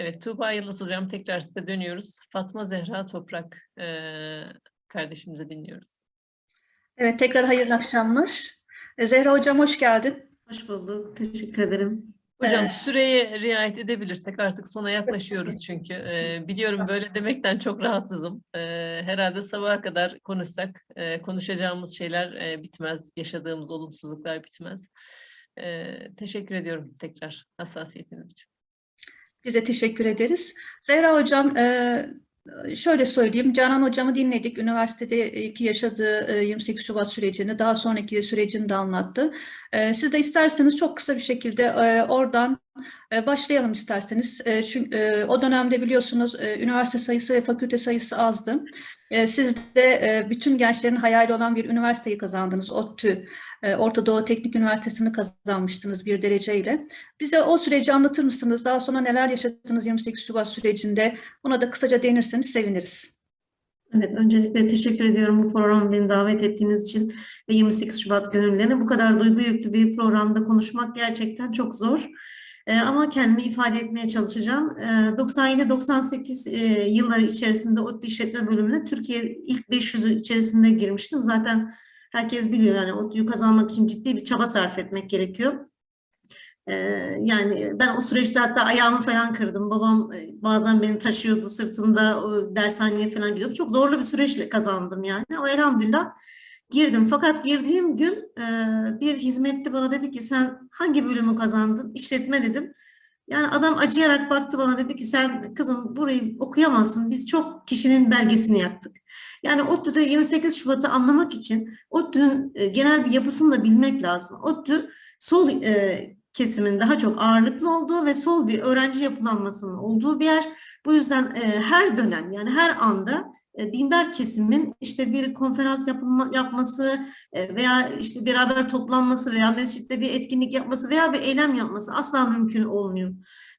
Evet, Tuğba Yıldız Hocam tekrar size dönüyoruz. Fatma Zehra Toprak eee, kardeşimize dinliyoruz. Evet, tekrar hayırlı akşamlar. E, Zehra Hocam hoş geldin. Hoş bulduk. Teşekkür ederim. Hocam Ee, süreye riayet edebilirsek artık sona yaklaşıyoruz çünkü. Eee, biliyorum böyle demekten çok rahatsızım. Eee, herhalde sabaha kadar konuşsak eee, konuşacağımız şeyler eee, bitmez, yaşadığımız olumsuzluklar bitmez. Eee, teşekkür ediyorum tekrar hassasiyetiniz için. Biz de teşekkür ederiz. Zehra Hocam, e, şöyle söyleyeyim. Canan Hocam'ı dinledik. Üniversitedeki yaşadığı e, 28 Şubat sürecini, daha sonraki sürecini de anlattı. E, Siz de isterseniz çok kısa bir şekilde e, oradan e, başlayalım isterseniz. E, Çünkü o dönemde biliyorsunuz e, üniversite sayısı ve fakülte sayısı azdı. E, Siz de e, bütün gençlerin hayali olan bir üniversiteyi kazandınız. ODTÜ, e, Orta Doğu Teknik Üniversitesi'ni kazanmıştınız bir dereceyle. Bize o süreci anlatır mısınız? Daha sonra neler yaşadınız 28 Şubat sürecinde? Buna da kısaca değinirseniz seviniriz. Evet, öncelikle teşekkür ediyorum bu programa beni davet ettiğiniz için ve 28 Şubat gönüllerine bu kadar duygu yüklü bir programda konuşmak gerçekten çok zor. Ee, ama kendimi ifade etmeye çalışacağım. Ee, 97-98 e, yılları içerisinde ODTÜ İşletme Bölümüne Türkiye ilk 500'ü içerisinde girmiştim. Zaten herkes biliyor yani ODTÜ'yü kazanmak için ciddi bir çaba sarf etmek gerekiyor. Ee, yani ben o süreçte hatta ayağımı falan kırdım. Babam e, bazen beni taşıyordu sırtında dershaneye falan gidiyordu. Çok zorlu bir süreçle kazandım yani. Ama elhamdülillah girdim. Fakat girdiğim gün e, bir hizmetli bana dedi ki sen hangi bölümü kazandın? İşletme dedim. Yani adam acıyarak baktı bana dedi ki sen kızım burayı okuyamazsın. Biz çok kişinin belgesini yaktık. Yani ODTÜ'de 28 Şubat'ı anlamak için ODTÜ'nün e, genel bir yapısını da bilmek lazım. ODTÜ sol e, kesimin daha çok ağırlıklı olduğu ve sol bir öğrenci yapılanmasının olduğu bir yer. Bu yüzden e, her dönem yani her anda e, dindar kesimin işte bir konferans yapılma, yapması e, veya işte beraber toplanması veya mescitte bir etkinlik yapması veya bir eylem yapması asla mümkün olmuyor.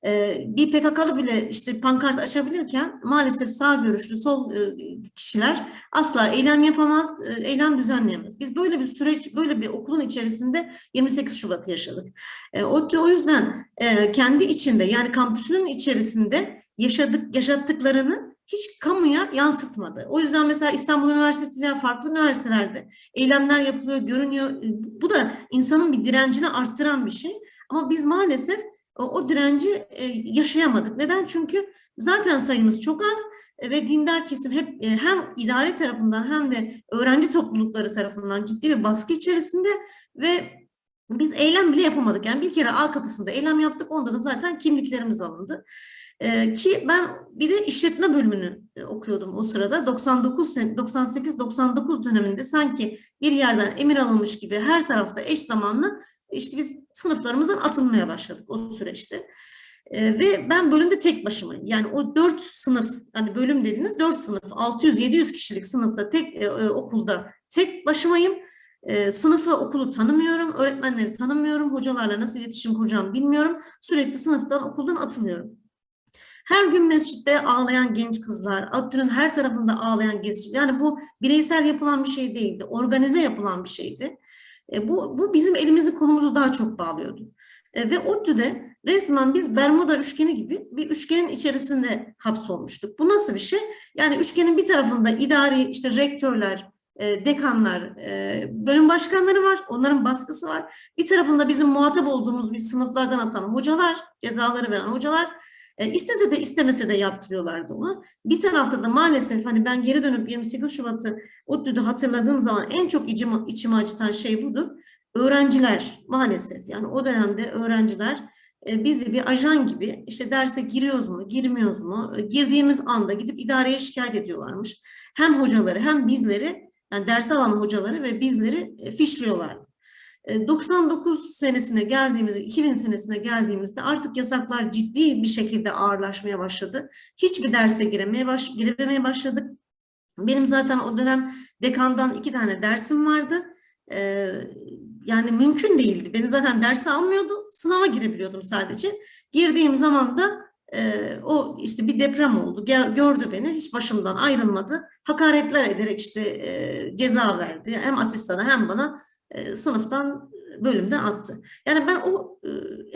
E, bir PKK'lı bile işte pankart açabilirken maalesef sağ görüşlü sol e, kişiler asla eylem yapamaz, eylem düzenleyemez. Biz böyle bir süreç, böyle bir okulun içerisinde 28 Şubat'ı yaşadık. E, o, yüzden kendi içinde yani kampüsünün içerisinde yaşadık yaşattıklarını hiç kamuya yansıtmadı. O yüzden mesela İstanbul Üniversitesi veya farklı üniversitelerde eylemler yapılıyor, görünüyor. Bu da insanın bir direncini arttıran bir şey. Ama biz maalesef o, o direnci e, yaşayamadık. Neden? Çünkü zaten sayımız çok az ve dindar kesim hep e, hem idare tarafından hem de öğrenci toplulukları tarafından ciddi bir baskı içerisinde ve biz eylem bile yapamadık. Yani bir kere A kapısında eylem yaptık. Onda da zaten kimliklerimiz alındı. Ee, ki ben bir de işletme bölümünü e, okuyordum o sırada. 99 98-99 döneminde sanki bir yerden emir alınmış gibi her tarafta eş zamanlı işte biz sınıflarımızdan atılmaya başladık o süreçte. Ee, ve ben bölümde tek başımayım. Yani o dört sınıf, hani bölüm dediniz dört sınıf, 600-700 kişilik sınıfta tek e, e, okulda tek başımayım. E, sınıfı, okulu tanımıyorum, öğretmenleri tanımıyorum, hocalarla nasıl iletişim kuracağım bilmiyorum. Sürekli sınıftan, okuldan atılıyorum. Her gün mescitte ağlayan genç kızlar, Abdül'ün her tarafında ağlayan genç Yani bu bireysel yapılan bir şey değildi, organize yapılan bir şeydi. E, bu, bu bizim elimizi kolumuzu daha çok bağlıyordu. E, ve ODTÜ'de resmen biz Bermuda üçgeni gibi bir üçgenin içerisinde hapsolmuştuk. Bu nasıl bir şey? Yani üçgenin bir tarafında idari işte rektörler, e, dekanlar, e, bölüm başkanları var. Onların baskısı var. Bir tarafında bizim muhatap olduğumuz bir sınıflardan atan hocalar, cezaları veren hocalar. E, istese de istemese de yaptırıyorlardı onu. Bir tarafta da maalesef hani ben geri dönüp 28 Şubat'ı ODTÜ'de hatırladığım zaman en çok içimi, içimi acıtan şey budur. Öğrenciler maalesef yani o dönemde öğrenciler e, bizi bir ajan gibi işte derse giriyoruz mu, girmiyoruz mu, e, girdiğimiz anda gidip idareye şikayet ediyorlarmış. Hem hocaları hem bizleri yani ders alan hocaları ve bizleri e, fişliyorlardı. 99 senesine geldiğimizde, 2000 senesine geldiğimizde artık yasaklar ciddi bir şekilde ağırlaşmaya başladı. Hiçbir derse giremeye, baş, girememeye başladık. Benim zaten o dönem dekandan iki tane dersim vardı. Ee, yani mümkün değildi. Beni zaten derse almıyordu. Sınava girebiliyordum sadece. Girdiğim zaman da e, o işte bir deprem oldu. Gel, gördü beni. Hiç başımdan ayrılmadı. Hakaretler ederek işte e, ceza verdi. Hem asistana hem bana e, sınıftan bölümden attı. Yani ben o e,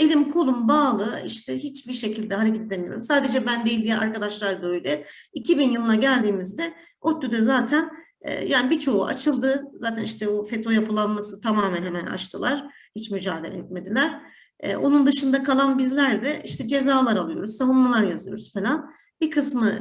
elim kolum bağlı işte hiçbir şekilde hareket edemiyorum. Sadece ben değil diye arkadaşlar da öyle. 2000 yılına geldiğimizde ODTÜ'de zaten e, yani birçoğu açıldı. Zaten işte o FETÖ yapılanması tamamen hemen açtılar. Hiç mücadele etmediler. Onun dışında kalan bizler de işte cezalar alıyoruz, savunmalar yazıyoruz falan. Bir kısmı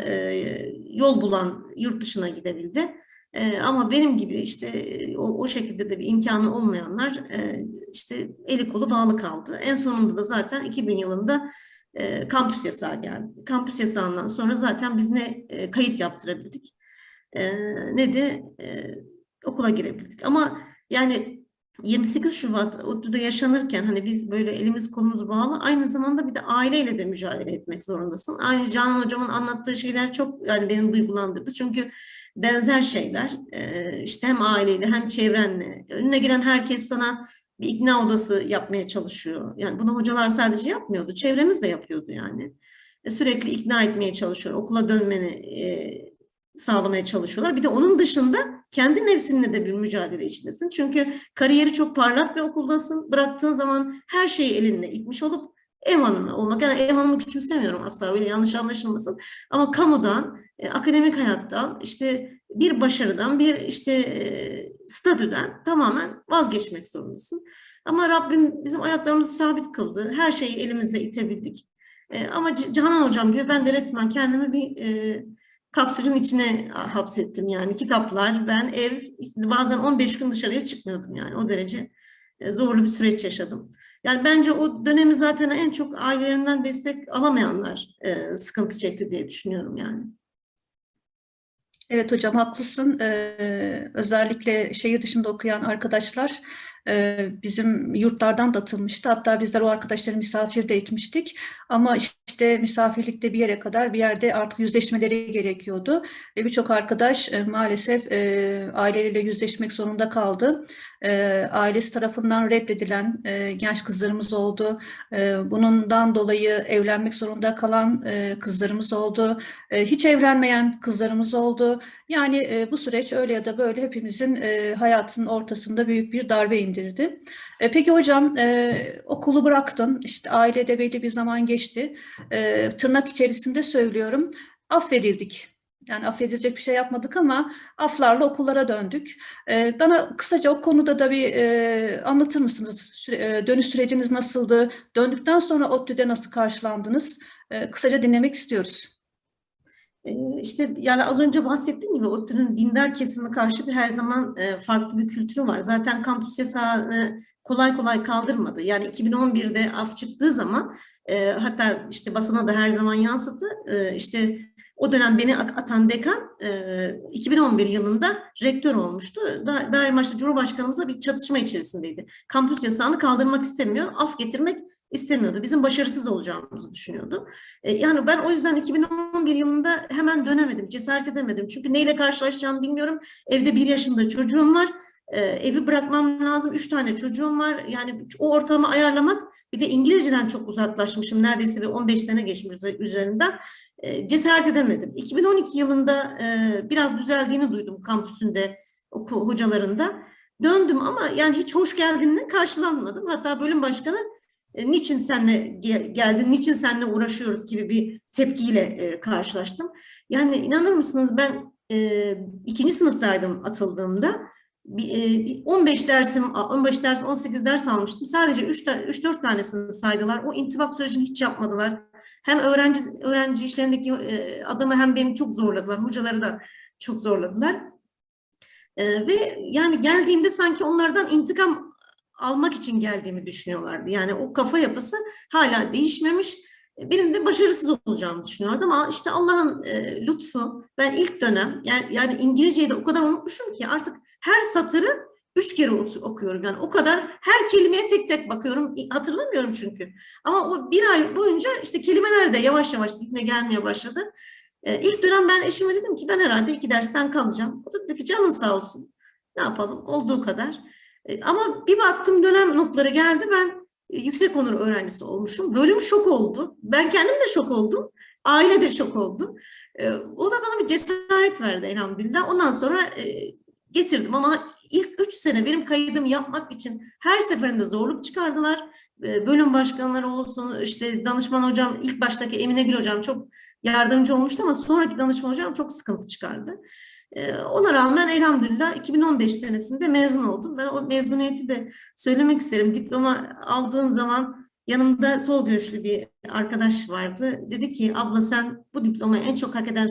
yol bulan yurt dışına gidebildi. E, ama benim gibi işte e, o, o şekilde de bir imkanı olmayanlar e, işte eli kolu bağlı kaldı. En sonunda da zaten 2000 yılında e, kampüs yasağı geldi. Kampüs yasağından sonra zaten biz ne e, kayıt yaptırabildik e, ne de e, okula girebildik. Ama yani 28 Şubat ODTÜ'de yaşanırken hani biz böyle elimiz kolumuz bağlı aynı zamanda bir de aileyle de mücadele etmek zorundasın. Aynı Canan Hocam'ın anlattığı şeyler çok yani beni duygulandırdı. Çünkü benzer şeyler e, işte hem aileyle hem çevrenle önüne giren herkes sana bir ikna odası yapmaya çalışıyor. Yani bunu hocalar sadece yapmıyordu. Çevremiz de yapıyordu yani. E, Sürekli ikna etmeye çalışıyor. Okula dönmeni e, sağlamaya çalışıyorlar. Bir de onun dışında kendi nefsinle de bir mücadele içindesin. Çünkü kariyeri çok parlak bir okuldasın. Bıraktığın zaman her şeyi elinle itmiş olup ev hanımı olmak. Yani ev hanımı küçümsemiyorum asla öyle yanlış anlaşılmasın. Ama kamudan, e, akademik hayattan, işte bir başarıdan, bir işte e, statüden tamamen vazgeçmek zorundasın. Ama Rabbim bizim ayaklarımızı sabit kıldı. Her şeyi elimizle itebildik. E, ama Canan Hocam gibi ben de resmen kendimi bir kapsülün içine hapsettim yani kitaplar, ben ev, bazen 15 gün dışarıya çıkmıyordum yani o derece e, zorlu bir süreç yaşadım. Yani bence o dönemi zaten en çok ailelerinden destek alamayanlar e, sıkıntı çekti diye düşünüyorum yani. Evet hocam haklısın. Ee, özellikle şehir dışında okuyan arkadaşlar e, bizim yurtlardan da atılmıştı. Hatta bizler o arkadaşları misafir de etmiştik. Ama işte misafirlikte bir yere kadar bir yerde artık yüzleşmeleri gerekiyordu. Ve birçok arkadaş e, maalesef e, aileleriyle yüzleşmek zorunda kaldı. E, ailesi tarafından reddedilen e, genç kızlarımız oldu. E, bundan dolayı evlenmek zorunda kalan e, kızlarımız oldu. E, hiç evlenmeyen kızlarımız oldu. Yani e, bu süreç öyle ya da böyle hepimizin e, hayatının ortasında büyük bir darbe indirdi. E, peki hocam e, okulu bıraktın, işte ailede belli bir zaman geçti. E, tırnak içerisinde söylüyorum, affedildik. Yani affedilecek bir şey yapmadık ama aflarla okullara döndük. E, bana kısaca o konuda da bir e, anlatır mısınız? Süre- e, dönüş süreciniz nasıldı? Döndükten sonra ODTÜ'de nasıl karşılandınız? E, kısaca dinlemek istiyoruz. İşte yani az önce bahsettiğim gibi ODTÜ'nün dindar kesime karşı bir her zaman farklı bir kültürü var. Zaten kampüs yasağını kolay kolay kaldırmadı. Yani 2011'de af çıktığı zaman hatta işte basına da her zaman yansıdı. E, işte o dönem beni atan dekan e, 2011 yılında rektör olmuştu. Da, daima işte Cumhurbaşkanımızla bir çatışma içerisindeydi. Kampüs yasağını kaldırmak istemiyor, af getirmek istemiyordu. Bizim başarısız olacağımızı düşünüyordu. E, Yani ben o yüzden 2011 yılında hemen dönemedim, cesaret edemedim. Çünkü neyle karşılaşacağımı bilmiyorum. Evde bir yaşında çocuğum var. E, evi bırakmam lazım. Üç tane çocuğum var. Yani o ortamı ayarlamak. Bir de İngilizceden çok uzaklaşmışım. Neredeyse bir 15 sene geçmiş üze- üzerinden. E, cesaret edemedim. 2012 yılında e, biraz düzeldiğini duydum kampüsünde, oku hocalarında. Döndüm ama yani hiç hoş geldinle karşılanmadım. Hatta bölüm başkanı niçin senle ge- geldin, niçin seninle uğraşıyoruz gibi bir tepkiyle e, karşılaştım. Yani inanır mısınız ben e, ikinci sınıftaydım atıldığımda. Bir, e, 15 dersim, 15 ders, 18 ders almıştım. Sadece 3-4 tanesini saydılar. O intibak sürecini hiç yapmadılar. Hem öğrenci öğrenci işlerindeki e, adamı hem beni çok zorladılar. Hocaları da çok zorladılar. E, ve yani geldiğimde sanki onlardan intikam almak için geldiğimi düşünüyorlardı. Yani o kafa yapısı hala değişmemiş. Benim de başarısız olacağımı düşünüyordum ama işte Allah'ın e, lütfu ben ilk dönem yani, yani İngilizceyi de o kadar unutmuşum ki artık her satırı üç kere okuyorum. Yani o kadar her kelimeye tek tek bakıyorum. Hatırlamıyorum çünkü. Ama o bir ay boyunca işte kelimeler de yavaş yavaş zihne gelmeye başladı. E, ilk dönem ben eşime dedim ki ben herhalde iki dersten kalacağım. O da dedi ki canın sağ olsun. Ne yapalım olduğu kadar. E, Ama bir baktım dönem notları geldi ben e, yüksek onur öğrencisi olmuşum. Bölüm şok oldu. Ben kendim de şok oldum. Aile de şok oldu. E, O da bana bir cesaret verdi elhamdülillah. Ondan sonra getirdim ama ilk üç sene benim kaydımı yapmak için her seferinde zorluk çıkardılar. Bölüm başkanları olsun, işte danışman hocam, ilk baştaki Emine Gül hocam çok yardımcı olmuştu ama sonraki danışman hocam çok sıkıntı çıkardı. E, Ona rağmen elhamdülillah 2015 senesinde mezun oldum. Ben o mezuniyeti de söylemek isterim. Diploma aldığım zaman yanımda sol görüşlü bir arkadaş vardı. Dedi ki abla sen bu diplomayı en çok hak eden.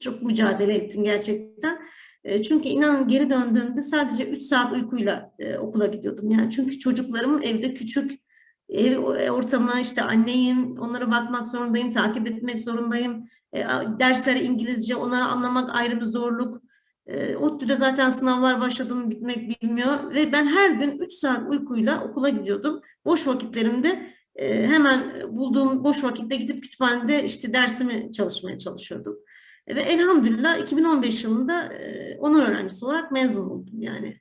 Çok mücadele ettin gerçekten. E, Çünkü inanın geri döndüğümde sadece 3 saat uykuyla e, okula gidiyordum. Yani çünkü çocuklarım evde küçük, ev ortamı işte anneyim, onlara bakmak zorundayım, takip etmek zorundayım. E, dersleri İngilizce, onları anlamak ayrı bir zorluk. E, ODTÜ'de zaten sınavlar başladı mı bitmek bilmiyor ve ben her gün 3 saat uykuyla okula gidiyordum. Boş vakitlerimde e, hemen bulduğum boş vakitte gidip kütüphanede işte dersimi çalışmaya çalışıyordum. E, Ve elhamdülillah 2015 yılında e, onur öğrencisi olarak mezun oldum yani.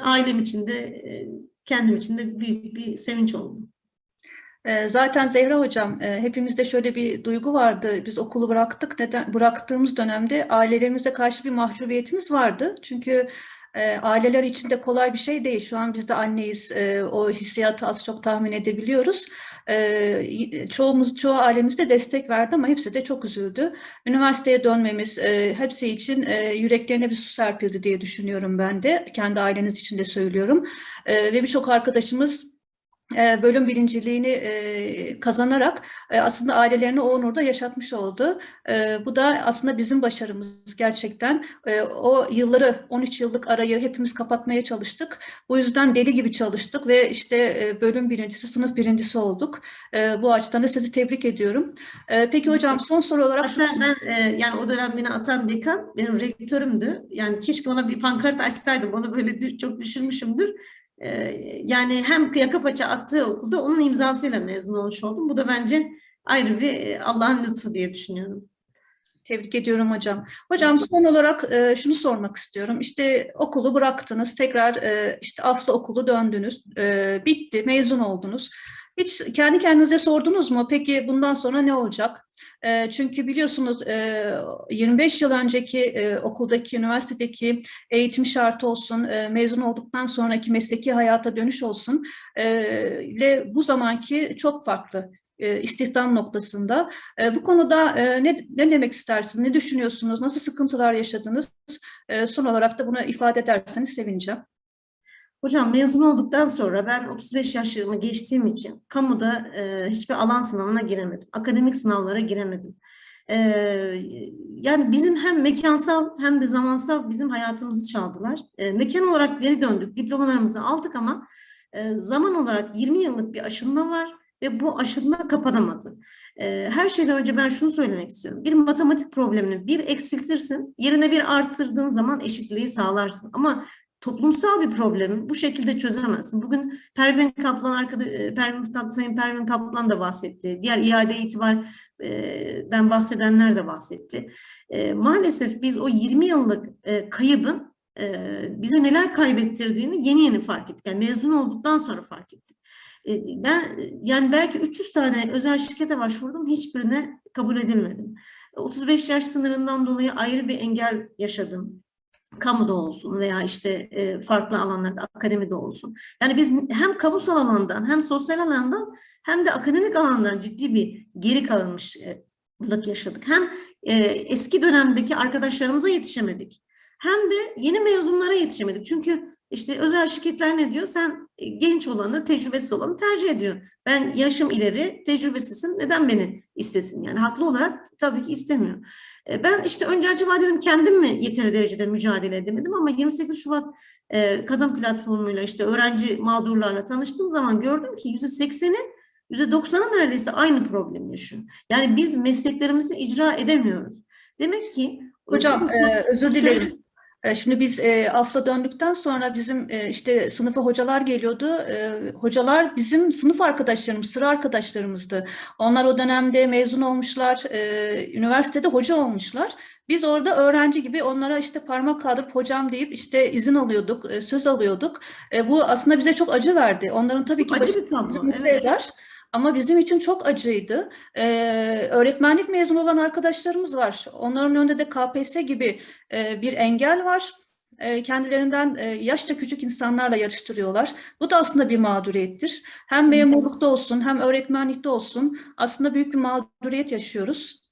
Ailem için de kendim için de büyük bir sevinç oldu. Ee, Zaten Zehra Hocam, e, hepimizde şöyle bir duygu vardı. Biz okulu bıraktık. Neden bıraktığımız dönemde ailelerimize karşı bir mahcubiyetimiz vardı. Çünkü e, aileler için de kolay bir şey değil. Şu an biz de anneyiz. E, o hissiyatı az çok tahmin edebiliyoruz. Çoğumuz, çoğu ailemiz de destek verdi ama hepsi de çok üzüldü. Üniversiteye dönmemiz, hepsi için yüreklerine bir su serpildi diye düşünüyorum ben de. Kendi aileniz için de söylüyorum. Ve birçok arkadaşımız bölüm birinciliğini e, kazanarak e, aslında ailelerini o onurda yaşatmış oldu. E, Bu da aslında bizim başarımız gerçekten. E, O yılları, 13 yıllık arayı hepimiz kapatmaya çalıştık. Bu yüzden deli gibi çalıştık ve işte e, bölüm birincisi, sınıf birincisi olduk. E, Bu açıdan da sizi tebrik ediyorum. E, Peki hocam son soru olarak Hatta ben e, yani o dönem beni atan dekan benim rektörümdü. Yani keşke ona bir pankart açsaydım. Onu böyle çok düşünmüşümdür. E, yani hem yaka paça attığı okulda onun imzasıyla mezun olmuş oldum. Bu da bence ayrı bir e, Allah'ın lütfu diye düşünüyorum. Tebrik ediyorum hocam. Hocam son olarak e, şunu sormak istiyorum. İşte okulu bıraktınız, tekrar e, işte Afla okulu döndünüz, e, bitti, mezun oldunuz. Hiç kendi kendinize sordunuz mu? Peki bundan sonra ne olacak? E, çünkü biliyorsunuz e, 25 yıl önceki e, okuldaki, üniversitedeki eğitim şartı olsun, e, mezun olduktan sonraki mesleki hayata dönüş olsun, e, ile bu zamanki çok farklı e, istihdam noktasında. E, bu konuda e, ne, ne demek istersiniz, ne düşünüyorsunuz, nasıl sıkıntılar yaşadınız? E, son olarak da bunu ifade ederseniz sevineceğim. Hocam mezun olduktan sonra ben 35 yaşlarımı geçtiğim için kamuda e, hiçbir alan sınavına giremedim. Akademik sınavlara giremedim. E, yani bizim hem mekansal hem de zamansal bizim hayatımızı çaldılar. E, mekan olarak geri döndük, diplomalarımızı aldık ama e, zaman olarak 20 yıllık bir aşınma var ve bu aşınma kapanamadı. E, her şeyden önce ben şunu söylemek istiyorum. Bir matematik problemini bir eksiltirsin, yerine bir artırdığın zaman eşitliği sağlarsın. Ama toplumsal bir problemi bu şekilde çözemezsin. Bugün Pervin Kaplan arkada e, Pervin Kap- Sayın Pervin Kaplan da bahsetti. Diğer iade itibardan bahsedenler de bahsetti. E, maalesef biz o 20 yıllık e, kaybın e, bize neler kaybettirdiğini yeni yeni fark ettik. Yani mezun olduktan sonra fark ettik. E, ben yani belki 300 tane özel şirkete başvurdum. Hiçbirine kabul edilmedim. 35 yaş sınırından dolayı ayrı bir engel yaşadım kamuda olsun veya işte e, farklı alanlarda akademide olsun. Yani biz hem kamusal alandan hem sosyal alandan hem de akademik alandan ciddi bir geri kalınmışlık yaşadık. Hem e, eski dönemdeki arkadaşlarımıza yetişemedik. Hem de yeni mezunlara yetişemedik. Çünkü işte özel şirketler ne diyor? Sen e, genç olanı, tecrübesiz olanı tercih ediyor. Ben yaşım ileri, tecrübesizim. Neden beni istesin? Yani haklı olarak tabii ki istemiyor. E, Ben işte önce acaba dedim kendim mi yeteri derecede mücadele edemedim ama 28 Şubat e, kadın platformuyla işte öğrenci mağdurlarla tanıştığım zaman gördüm ki %80'i %90'ı neredeyse aynı problemi yaşıyor. Yani biz mesleklerimizi icra edemiyoruz. Demek ki Hocam e, özür dilerim. E, Şimdi biz e, AFL'a döndükten sonra bizim e, işte sınıfa hocalar geliyordu. E, hocalar bizim sınıf arkadaşlarımız, sıra arkadaşlarımızdı. Onlar o dönemde mezun olmuşlar, e, üniversitede hoca olmuşlar. Biz orada öğrenci gibi onlara işte parmak kaldırıp hocam deyip işte izin alıyorduk, e, söz alıyorduk. E, bu aslında bize çok acı verdi. Onların tabii ki Acı bir tablo, evet. eder. Ama bizim için çok acıydı. Ee, öğretmenlik mezunu olan arkadaşlarımız var. Onların önünde de KPSS gibi e, bir engel var. kendilerinden yaşça küçük insanlarla yarıştırıyorlar. Bu da aslında bir mağduriyettir. Hem memurlukta olsun hem öğretmenlikte olsun aslında büyük bir mağduriyet yaşıyoruz.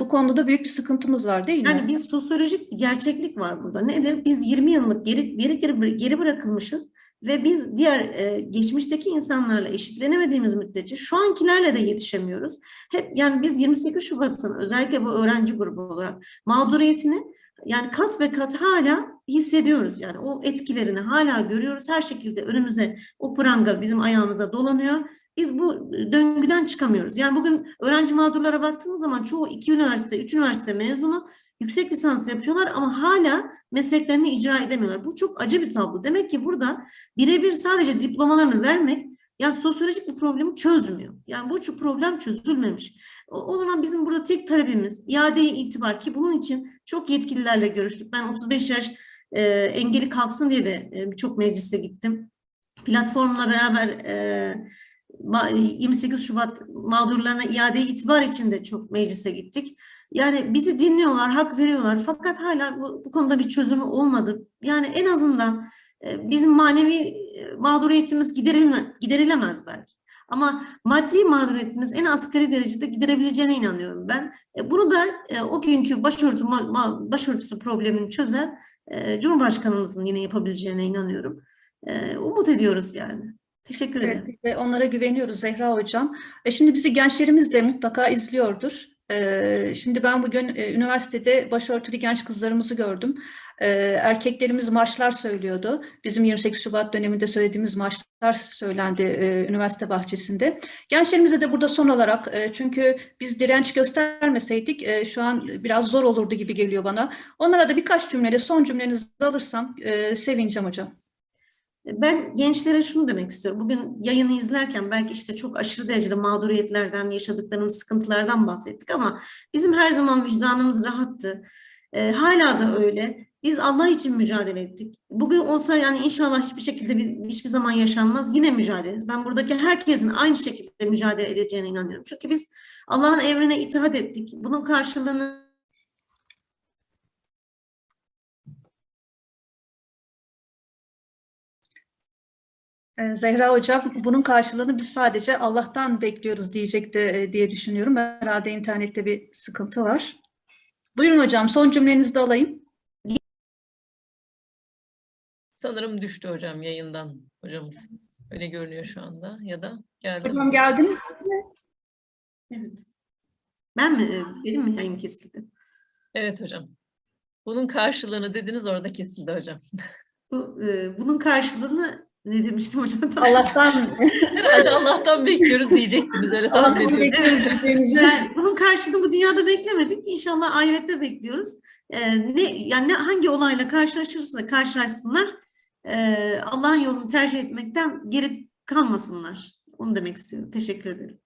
Bu konuda da büyük bir sıkıntımız var değil mi? Yani biz sosyolojik bir gerçeklik var burada. Nedir? Biz 20 yıllık geri, geri, geri, geri bırakılmışız ve biz diğer e, geçmişteki insanlarla eşitlenemediğimiz müddetçe şu ankilerle de yetişemiyoruz. Hep yani biz 28 Şubat'ın özellikle bu öğrenci grubu olarak mağduriyetini yani kat ve kat hala hissediyoruz. Yani o etkilerini hala görüyoruz. Her şekilde önümüze o pranga bizim ayağımıza dolanıyor. Biz bu döngüden çıkamıyoruz. Yani bugün öğrenci mağdurlara baktığınız zaman çoğu iki üniversite, üç üniversite mezunu yüksek lisans yapıyorlar ama hala mesleklerini icra edemiyorlar. Bu çok acı bir tablo. Demek ki burada birebir sadece diplomalarını vermek yani sosyolojik bir problemi çözmüyor. Yani bu ço- problem çözülmemiş. O, o zaman bizim burada tek talebimiz iadeye itibar ki bunun için çok yetkililerle görüştük. Ben 35 yaş e, engeli kalksın diye de e, birçok meclise gittim. Platformla beraber e, 28 Şubat mağdurlarına iadeye itibar için de çok meclise gittik. Yani bizi dinliyorlar, hak veriyorlar fakat hala bu, bu konuda bir çözümü olmadı. Yani en azından e, bizim manevi e, mağduriyetimiz giderilme, giderilemez belki. Ama maddi mağduriyetimiz en asgari derecede giderebileceğine inanıyorum ben. E, Bunu da o günkü başörtü, başörtüsü problemini çözen Cumhurbaşkanımızın yine yapabileceğine inanıyorum. Umut ediyoruz yani. Teşekkür Evet, ederim. biz de onlara güveniyoruz Zehra Hocam. E şimdi bizi gençlerimiz de mutlaka izliyordur. E, şimdi ben bugün e, üniversitede başörtülü genç kızlarımızı gördüm. E, erkeklerimiz marşlar söylüyordu. Bizim 28 Şubat döneminde söylediğimiz marşlar söylendi e, üniversite bahçesinde. Gençlerimize de burada son olarak e, çünkü biz direnç göstermeseydik e, şu an biraz zor olurdu gibi geliyor bana. Onlara da birkaç cümleyle son cümlenizi alırsam e, sevineceğim hocam. Ben gençlere şunu demek istiyorum. Bugün yayını izlerken belki işte çok aşırı derecede mağduriyetlerden, yaşadıklarımız sıkıntılardan bahsettik ama bizim her zaman vicdanımız rahattı. Ee, hala da öyle. Biz Allah için mücadele ettik. Bugün olsa yani inşallah hiçbir şekilde bir, hiçbir zaman yaşanmaz. Yine mücadele ederiz. Ben buradaki herkesin aynı şekilde mücadele edeceğine inanıyorum. Çünkü biz Allah'ın emrine itaat ettik. Bunun karşılığını Zehra Hocam, bunun karşılığını biz sadece Allah'tan bekliyoruz diyecekti e, diye düşünüyorum. Herhalde internette bir sıkıntı var. Buyurun hocam, son cümlenizi de alayım. Sanırım düştü hocam yayından hocamız. Öyle görünüyor şu anda ya da geldi. mi? Hocam geldiniz. Evet. Ben mi? Benim mi yayın kesildi? Evet hocam. Bunun karşılığını dediniz orada kesildi hocam. Bu, e, bunun karşılığını ne demiştim hocam? Allah'tan Herhalde Allah'tan bekliyoruz diyecektiniz öyle tahmin Allah'tan ediyorum. bekliyoruz. Yani bunun karşılığını bu dünyada beklemedik. İnşallah ahirette bekliyoruz. Ee, ne yani ne, hangi olayla karşılaşırsa karşılaşsınlar e, Allah'ın yolunu tercih etmekten geri kalmasınlar. Onu demek istiyorum. Teşekkür ederim.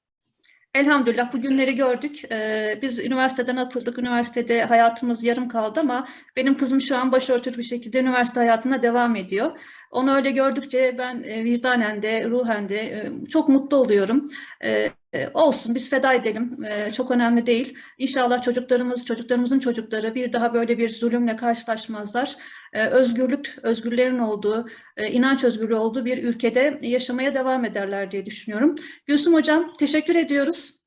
Elhamdülillah bu günleri gördük. Ee, biz üniversiteden atıldık. Üniversitede hayatımız yarım kaldı ama benim kızım şu an başörtülü bir şekilde üniversite hayatına devam ediyor. Onu öyle gördükçe ben e, vicdanen de ruhen de e, çok mutlu oluyorum. E, e, olsun biz feda edelim. E, çok önemli değil. İnşallah çocuklarımız, çocuklarımızın çocukları bir daha böyle bir zulümle karşılaşmazlar. E, özgürlük, özgürlerin olduğu, e, inanç özgürlüğü olduğu bir ülkede yaşamaya devam ederler diye düşünüyorum. Gülsüm Hocam teşekkür ediyoruz.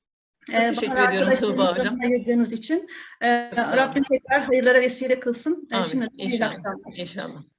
Çok Ee, teşekkür bana ediyorum Tuğba Hocam. ayırdığınız için. Ee. Rabbim tekrar hayırlara vesile kılsın. Ee, Amin. İyi İnşallah. İnşallah.